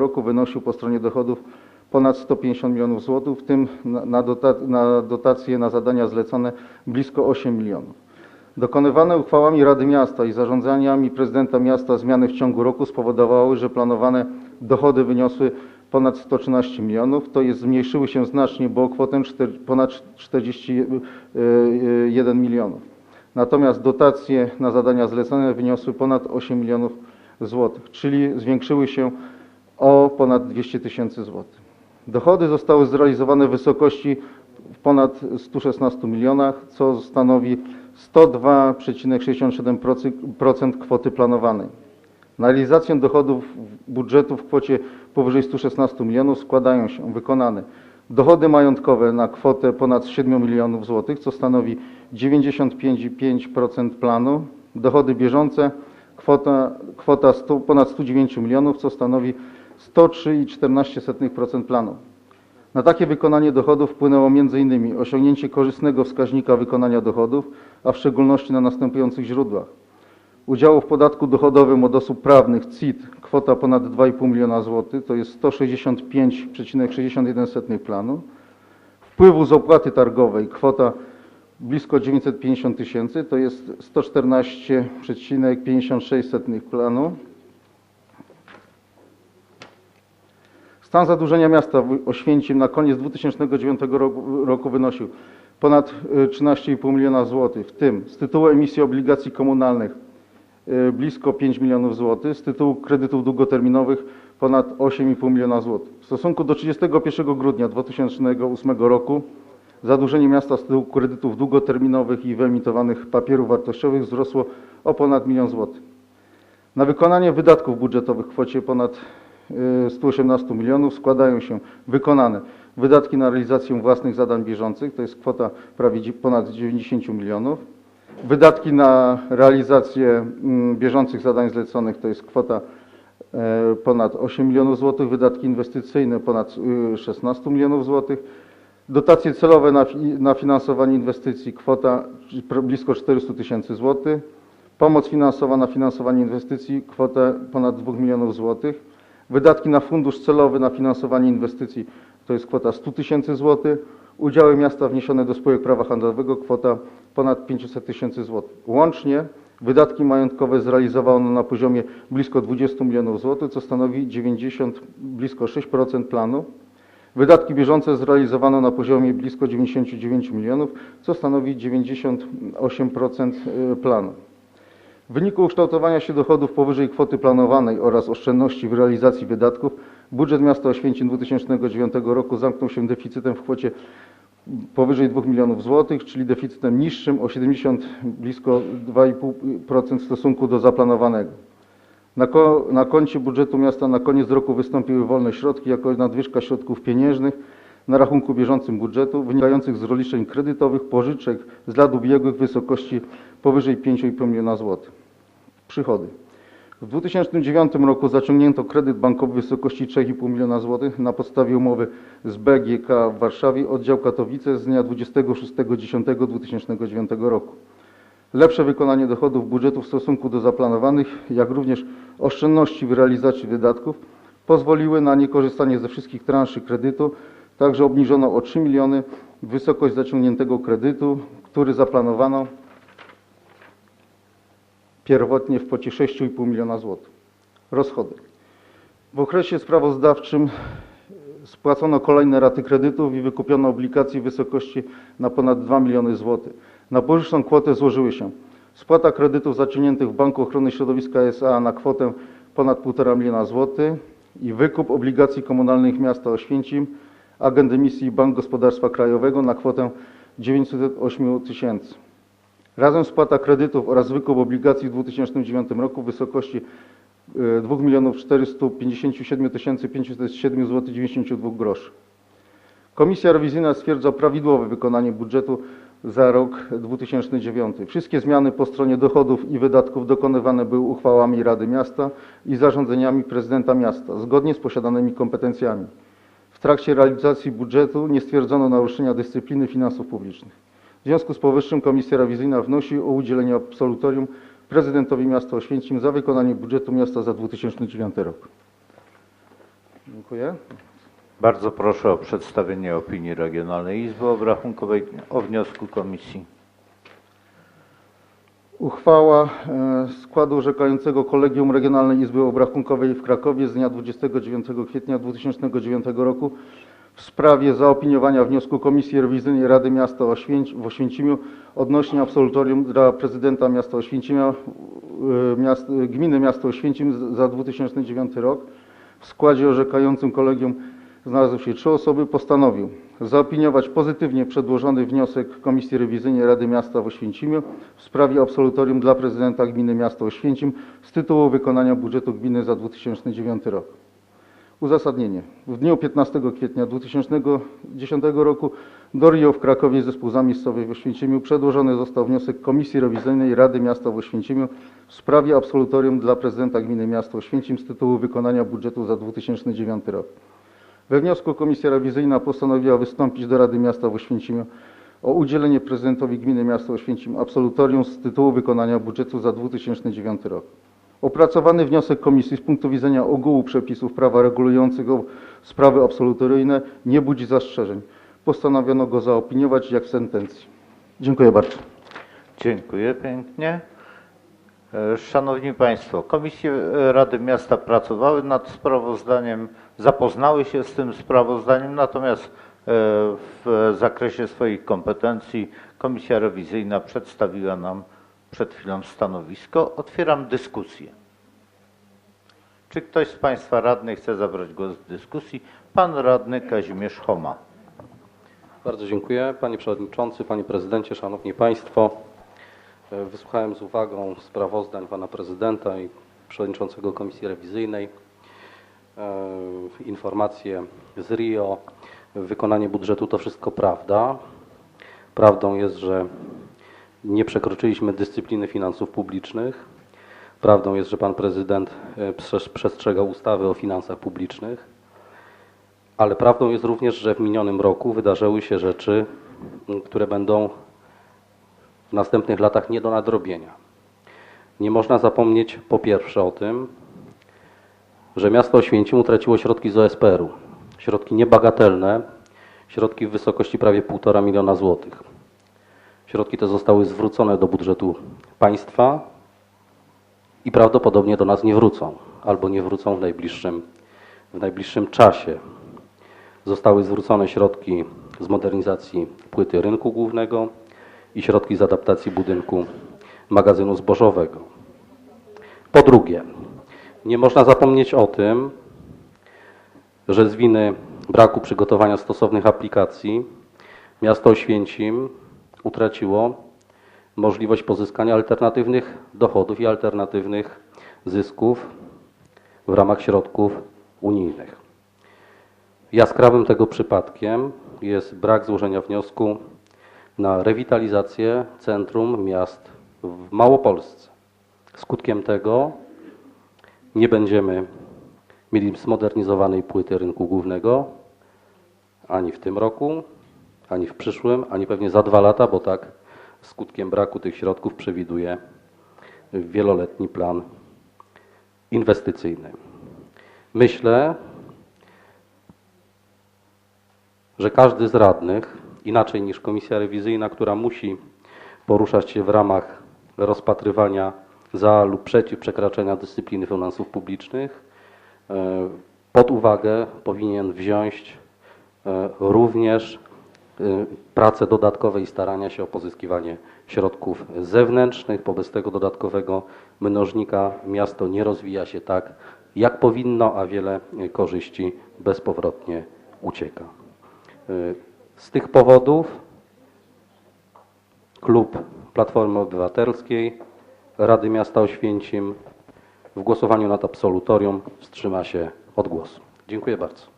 roku wynosił po stronie dochodów ponad 150 milionów złotych, w tym na, na, dota- na dotacje na zadania zlecone blisko 8 milionów. Dokonywane uchwałami Rady Miasta i zarządzaniami prezydenta miasta zmiany w ciągu roku spowodowały, że planowane dochody wyniosły ponad 113 milionów, to jest zmniejszyły się znacznie, bo o kwotę czter- ponad 41 milionów. Natomiast dotacje na zadania zlecone wyniosły ponad 8 milionów złotych, czyli zwiększyły się o ponad 200 tysięcy złotych. Dochody zostały zrealizowane w wysokości ponad 116 milionach, co stanowi 102,67% kwoty planowanej. Na realizację dochodów budżetu w kwocie powyżej 116 milionów składają się wykonane dochody majątkowe na kwotę ponad 7 milionów złotych, co stanowi 95,5% planu, dochody bieżące kwota, kwota 100, ponad 109 milionów, co stanowi 103,14% planu. Na takie wykonanie dochodów wpłynęło m.in. osiągnięcie korzystnego wskaźnika wykonania dochodów, a w szczególności na następujących źródłach. Udziału w podatku dochodowym od osób prawnych CIT kwota ponad 2,5 miliona złotych, to jest 165,61 planu. Wpływu z opłaty targowej kwota blisko 950 tysięcy, to jest 114,56 planu. Stan zadłużenia miasta Oświęcim na koniec 2009 roku, wynosił ponad y, 13,5 miliona złotych, w tym z tytułu emisji obligacji komunalnych y, blisko 5 milionów złotych, z tytułu kredytów długoterminowych ponad 8,5 miliona złotych. W stosunku do 31 grudnia 2008 roku zadłużenie miasta z tytułu kredytów długoterminowych i wyemitowanych papierów wartościowych wzrosło o ponad milion złotych. Na wykonanie wydatków budżetowych w kwocie ponad y, 118 milionów składają się wykonane wydatki na realizację własnych zadań bieżących, to jest kwota prawie ponad 90 milionów. Wydatki na realizację mm, bieżących zadań zleconych to jest kwota e, ponad 8 milionów złotych, wydatki inwestycyjne ponad y, 16 milionów złotych, dotacje celowe na, na finansowanie inwestycji kwota blisko 400 tysięcy złotych, Pomoc finansowa na finansowanie inwestycji kwotę ponad 2 milionów złotych. Wydatki na fundusz celowy na finansowanie inwestycji to jest kwota 100 tysięcy złotych. Udziały miasta wniesione do spółek prawa handlowego kwota ponad 500 tysięcy złotych. Łącznie wydatki majątkowe zrealizowano na poziomie blisko 20 milionów złotych, co stanowi 90, blisko 6% planu. Wydatki bieżące zrealizowano na poziomie blisko 99 milionów, co stanowi 98% planu. W wyniku ukształtowania się dochodów powyżej kwoty planowanej oraz oszczędności w realizacji wydatków, budżet miasta Oświęcim 2009 roku zamknął się deficytem w kwocie powyżej 2 milionów złotych, czyli deficytem niższym o 70 blisko 2,5% w stosunku do zaplanowanego. Na, ko- na koncie budżetu miasta na koniec roku wystąpiły wolne środki jako nadwyżka środków pieniężnych na rachunku bieżącym budżetu wynikających z rozliczeń kredytowych, pożyczek z lat ubiegłych w wysokości powyżej 5,5 miliona złotych. Przychody. W 2009 roku zaciągnięto kredyt bankowy w wysokości 3,5 miliona złotych na podstawie umowy z BGK w Warszawie, oddział Katowice z dnia 26.10.2009 roku. Lepsze wykonanie dochodów budżetu w stosunku do zaplanowanych, jak również oszczędności w realizacji wydatków pozwoliły na niekorzystanie ze wszystkich transzy kredytu, także obniżono o 3 miliony wysokość zaciągniętego kredytu, który zaplanowano pierwotnie w kwocie 6,5 miliona złotych. Rozchody. W okresie sprawozdawczym spłacono kolejne raty kredytów i wykupiono obligacje w wysokości na ponad 2 miliony złotych. Na powyższą kwotę złożyły się spłata kredytów zaciągniętych w Banku Ochrony Środowiska SA na kwotę ponad 1,5 miliona złotych i wykup obligacji komunalnych miasta Oświęcim, agent emisji Bank Gospodarstwa Krajowego na kwotę 908 tysięcy. Razem spłata kredytów oraz wykup obligacji w 2009 roku w wysokości e, 2 milionów 457 507 zł 92 groszy. Komisja rewizyjna stwierdza prawidłowe wykonanie budżetu za rok 2009. Wszystkie zmiany po stronie dochodów i wydatków dokonywane były uchwałami Rady Miasta i zarządzeniami prezydenta miasta, zgodnie z posiadanymi kompetencjami. Trakcie realizacji budżetu nie stwierdzono naruszenia dyscypliny finansów publicznych. W związku z powyższym Komisja Rewizyjna wnosi o udzielenie absolutorium prezydentowi miasta Oświęcim za wykonanie budżetu miasta za 2009 rok. Dziękuję. Bardzo proszę o przedstawienie opinii Regionalnej Izby Obrachunkowej o wniosku komisji. Uchwała e, składu orzekającego Kolegium Regionalnej Izby Obrachunkowej w Krakowie z dnia 29 kwietnia 2009 roku w sprawie zaopiniowania wniosku Komisji Rewizyjnej Rady Miasta Oświęc- w Oświęcimiu odnośnie absolutorium dla prezydenta miasta Oświęcimia, e, miast, gminy miasto Oświęcim za 2009 rok. W składzie orzekającym kolegium znalazły się trzy osoby. Postanowił zaopiniować pozytywnie przedłożony wniosek Komisji Rewizyjnej Rady Miasta w Oświęcimiu w sprawie absolutorium dla prezydenta gminy miasta Oświęcim z tytułu wykonania budżetu gminy za 2009 rok. Uzasadnienie. W dniu 15 kwietnia 2010 roku do RIO w Krakowie zespół zamiejscowy w Oświęcimiu przedłożony został wniosek Komisji Rewizyjnej Rady Miasta w Oświęcimiu w sprawie absolutorium dla prezydenta gminy miasta Oświęcim z tytułu wykonania budżetu za 2009 rok. We wniosku Komisja Rewizyjna postanowiła wystąpić do Rady Miasta w Oświęcimiu o udzielenie prezydentowi gminy miasta Oświęcim absolutorium z tytułu wykonania budżetu za 2009 rok. Opracowany wniosek komisji z punktu widzenia ogółu przepisów prawa regulującego sprawy absolutoryjne nie budzi zastrzeżeń. Postanowiono go zaopiniować jak w sentencji. Dziękuję bardzo. Dziękuję pięknie. E, Szanowni Państwo, Komisje e, Rady Miasta pracowały nad sprawozdaniem, zapoznały się z tym sprawozdaniem, natomiast e, w zakresie swoich kompetencji Komisja Rewizyjna przedstawiła nam przed chwilą stanowisko. Otwieram dyskusję. Czy ktoś z Państwa radnych chce zabrać głos w dyskusji? Pan radny Kazimierz Choma. Bardzo dziękuję. Panie Przewodniczący, Panie Prezydencie, Szanowni Państwo. E, Wysłuchałem z uwagą sprawozdań Pana Prezydenta i Przewodniczącego Komisji Rewizyjnej. E, Informacje z RIO, wykonanie budżetu to wszystko prawda. Prawdą jest, że nie przekroczyliśmy dyscypliny finansów publicznych. Prawdą jest, że Pan Prezydent e, przes- przestrzegał ustawy o finansach publicznych. Ale prawdą jest również, że w minionym roku wydarzyły się rzeczy, które będą w następnych latach nie do nadrobienia. Nie można zapomnieć po pierwsze o tym, że miasto Oświęcim utraciło środki z OSPR-u. Środki niebagatelne, środki w wysokości prawie 1,5 miliona złotych. Środki te zostały zwrócone do budżetu państwa i prawdopodobnie do nas nie wrócą, albo nie wrócą w najbliższym, w najbliższym czasie. Zostały zwrócone środki z modernizacji płyty rynku głównego i środki z adaptacji budynku magazynu zbożowego. Po drugie, nie można zapomnieć o tym, że z winy braku przygotowania stosownych aplikacji miasto Oświęcim utraciło możliwość pozyskania alternatywnych dochodów i alternatywnych zysków w ramach środków unijnych. Jaskrawym tego przypadkiem jest brak złożenia wniosku na rewitalizację centrum miast w Małopolsce. Skutkiem tego nie będziemy mieli zmodernizowanej płyty rynku głównego ani w tym roku, ani w przyszłym, ani pewnie za dwa lata, bo tak skutkiem braku tych środków przewiduje wieloletni plan inwestycyjny. Myślę, że każdy z radnych, inaczej niż komisja rewizyjna, która musi poruszać się w ramach rozpatrywania za lub przeciw przekraczania dyscypliny finansów publicznych, e, pod uwagę powinien wziąć e, również e, prace dodatkowe i starania się o pozyskiwanie środków zewnętrznych. Wobec tego dodatkowego mnożnika miasto nie rozwija się tak, jak powinno, a wiele korzyści bezpowrotnie ucieka. Z tych powodów klub Platformy Obywatelskiej Rady Miasta Oświęcim w głosowaniu nad absolutorium wstrzyma się od głosu. Dziękuję bardzo.